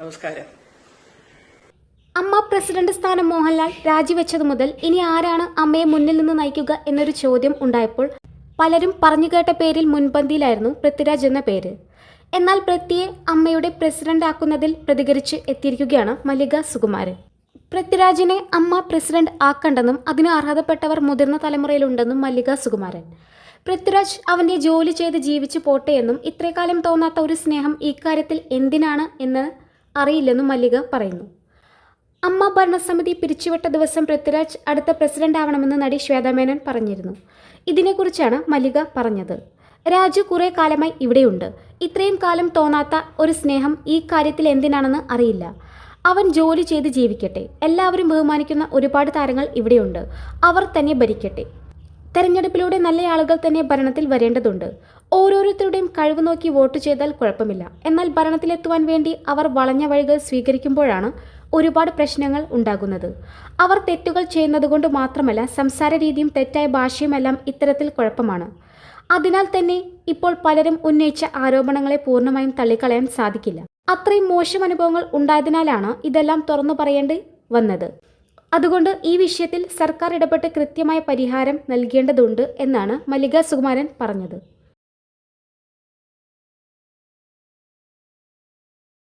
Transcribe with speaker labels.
Speaker 1: നമസ്കാരം.
Speaker 2: അമ്മ പ്രസിഡന്റ് സ്ഥാനം മോഹൻലാൽ രാജിവെച്ചതു മുതൽ ഇനി ആരാണ് അമ്മയെ മുന്നിൽ നിന്ന് നയിക്കുക എന്നൊരു ചോദ്യം ഉണ്ടായപ്പോൾ പലരും പറഞ്ഞു കേട്ട പേരിൽ മുൻപന്തിയിലായിരുന്നു പൃഥ്വിരാജ് എന്ന പേര്. എന്നാൽ പൃഥ്വിയെ അമ്മയുടെ പ്രസിഡന്റ് ആക്കുന്നതിൽ പ്രതികരിച്ച് എത്തിയിരിക്കുകയാണ് മല്ലിക സുകുമാരൻ. പൃഥ്വിരാജിനെ അമ്മ പ്രസിഡന്റ് ആക്കണ്ടെന്നും അതിന് അർഹതപ്പെട്ടവർ മുതിർന്ന തലമുറയിലുണ്ടെന്നും മല്ലിക സുകുമാരൻ. പൃഥ്വിരാജ് അവന്റെ ജോലി ചെയ്ത് ജീവിച്ചു പോട്ടെ എന്നും ഇത്രകാലം തോന്നാത്ത ഒരു സ്നേഹം ഇക്കാര്യത്തിൽ എന്തിനാണ് എന്ന് അറിയില്ലെന്നും മല്ലിക പറയുന്നു. അമ്മ ഭരണസമിതി പിരിച്ചുവിട്ട ദിവസം പൃഥ്വിരാജ് അടുത്ത പ്രസിഡന്റ് ആവണമെന്ന് നടി ശ്വേതമേനോൻ പറഞ്ഞിരുന്നു. ഇതിനെക്കുറിച്ചാണ് മല്ലിക പറഞ്ഞത്. രാജു കുറെ കാലമായി ഇവിടെയുണ്ട്. ഇത്രയും കാലം തോന്നാത്ത ഒരു സ്നേഹം ഈ കാര്യത്തിൽ എന്തിനാണെന്ന് അറിയില്ല. അവൻ ജോലി ചെയ്ത് ജീവിക്കട്ടെ. എല്ലാവരും ബഹുമാനിക്കുന്ന ഒരുപാട് താരങ്ങൾ ഇവിടെയുണ്ട്. അവർ തന്നെ ഭരിക്കട്ടെ. തെരഞ്ഞെടുപ്പിലൂടെ നല്ല ആളുകൾ തന്നെ ഭരണത്തിൽ വരേണ്ടതുണ്ട്. ഓരോരുത്തരുടെയും കഴിവ് നോക്കി വോട്ട് ചെയ്താൽ കുഴപ്പമില്ല. എന്നാൽ ഭരണത്തിലെത്തുവാൻ വേണ്ടി അവർ വളഞ്ഞ വഴികൾ സ്വീകരിക്കുമ്പോഴാണ് ഒരുപാട് പ്രശ്നങ്ങൾ ഉണ്ടാകുന്നത്. അവർ തെറ്റുകൾ ചെയ്യുന്നതുകൊണ്ട് മാത്രമല്ല സംസാര രീതിയും തെറ്റായ ഭാഷയുമെല്ലാം ഇത്തരത്തിൽ കുഴപ്പമാണ്. അതിനാൽ തന്നെ ഇപ്പോൾ പലരും ഉന്നയിച്ച ആരോപണങ്ങളെ പൂർണമായും തള്ളിക്കളയാൻ സാധിക്കില്ല. അത്രയും മോശം അനുഭവങ്ങൾ ഉണ്ടായതിനാലാണ് ഇതെല്ലാം തുറന്നു പറയേണ്ടി വന്നത്. അതുകൊണ്ട് ഈ വിഷയത്തിൽ സർക്കാർ ഇടപെട്ട് കൃത്യമായ പരിഹാരം നൽകേണ്ടതുണ്ട് എന്നാണ് മല്ലിക സുകുമാരൻ പറഞ്ഞത്